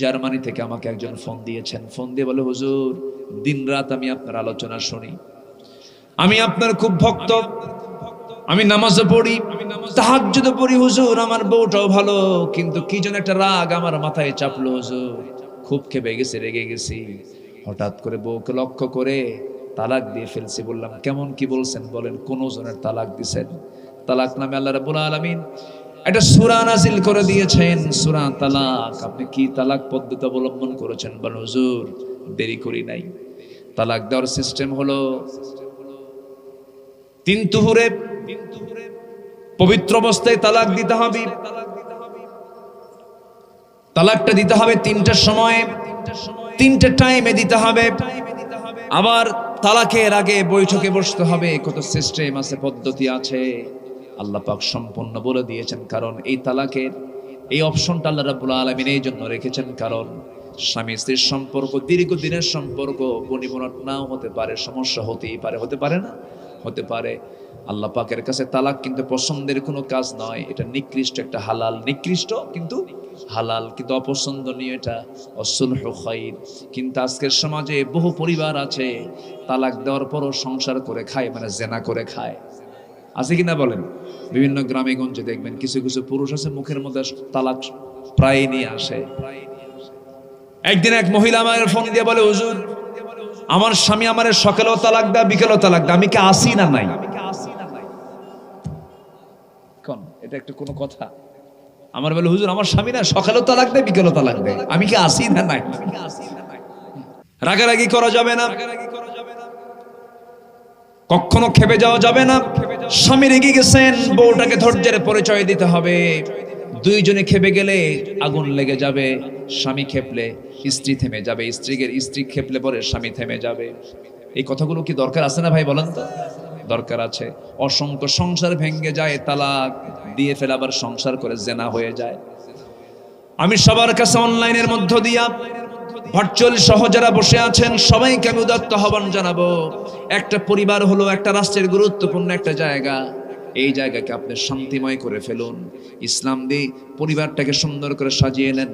Germany থেকে আমাকে একজন ফোন দিয়েছেন। ফোন দিয়ে বলে, হুজুর দিন রাত আমি আপনার আলোচনা শুনি। আমি আপনার খুব ভক্ত। আমি নামাজও পড়ি, তাহাজ্জুদও পড়ি। হুজুর, আমার বউটাও ভালো, কিন্তু কি যেন একটা রাগ আমার মাথায় চাপলো, হুজুর। খুব খেপে গেছে, রেগে গেছি। হঠাৎ করে বউকে লক্ষ্য করে তালাক দিয়ে ফেলছি। বললাম, কেমন কি বলছেন? বলেন, কোন জনের তালাক দিছেন? তালাক নামে আল্লাহ রাব্বুল আলামিন একটা সুরা নাজিল করে দিয়েছেন। সুরা তালাক। আপনি কি তালাক পদ্ধতি অবলম্বন করেছেন? বা হুজুর, দেরি করি নাই। তালাক দেওয়ার সিস্টেম হলো তিন তুহুরে পবিত্র অবস্থায় তালাক দিতে হবে। তালাকটা দিতে হবে তিনটার সময়। তিনটে টাইমে দিতে হবে। আবার তালাকের আগে বৈঠকে বসতে হবে। কত সিস্টেম আছে, পদ্ধতি আছে। আল্লাহ পাক সম্পূর্ণ বলে দিয়েছেন, কারণ এই তালাকের এই অপশনটা আল্লাহ রাব্বুল আলামিন এই জন্য রেখেছেন, কারণ স্বামী স্ত্রীর সম্পর্ক, দীর্ঘদিনের সম্পর্ক বনিবনত নাও হতে পারে, সমস্যা হতেই পারে, হতে পারে না? হতে পারে। আল্লাহ পাকের কাছে তালাক কিন্তু পছন্দের কোনো কাজ নয়, এটা নিকৃষ্ট একটা হালাল, নিকৃষ্ট কিন্তু হালাল, কিন্তু অপছন্দনীয় এটা, অসুলহ খাইর। কিন্তু আজকের সমাজে বহু পরিবার আছে, তালাক দেওয়ার পরও সংসার করে খায় মানে জেনা করে খায়। আছে কিনা বলেন? বিভিন্ন গ্রামে গঞ্জে দেখবেন কিছু কিছু পুরুষ আছে, মুখের মধ্যে তালাক প্রায় নিয়ে আসে। একদিন এক মহিলা আমার ফোন দিয়ে বলে, হুজুর, আমার স্বামী আমার সকালেও তালাক দেয়, বিকেলেও তালাক দেয়। আমি কি আসি না নাই? কোন? এটা একটু কোনো কথা। আমার বলে, হুজুর, আমার স্বামী না, সকালেও তালাক দেয়, বিকেলেও তালাক দেয়। আমি কি আসি না নাই? রাগারাগি করা যাবে না। কখনো খেপে যাওয়া যাবে না। স্বামী রেগে গেছেন, বউটাকে ধৈর্যের পরিচয় দিতে হবে। দুইজনে খেপে গেলে আগুন লেগে যাবে, স্বামী খেপলে স্ত্রী থেমে যাবে, স্ত্রীকে স্ত্রী খেপলে পরে স্বামী থেমে যাবে। এই কথাগুলো কি দরকার আছে না ভাই বলেন তো? দরকার আছে। অসংখ্য সংসার ভেঙ্গে যায়, তালাক দিয়ে ফেলে আবার সংসার করে জেনা হয়ে যায়। আমি সবার কাছে অনলাইনের মধ্য দিয়া ভার্চুয়াল সহ যারা বসে আছেন, সবাইকে আমি উদাত্ত আহ্বান জানাব। একটা পরিবার হলো একটা রাষ্ট্রের গুরুত্বপূর্ণ একটা জায়গা। এই জায়গাকে আপনি শান্তিময় করে ফেলুন। ইসলাম দিয়ে পরিবারটাকে সুন্দর করে সাজিয়ে নেন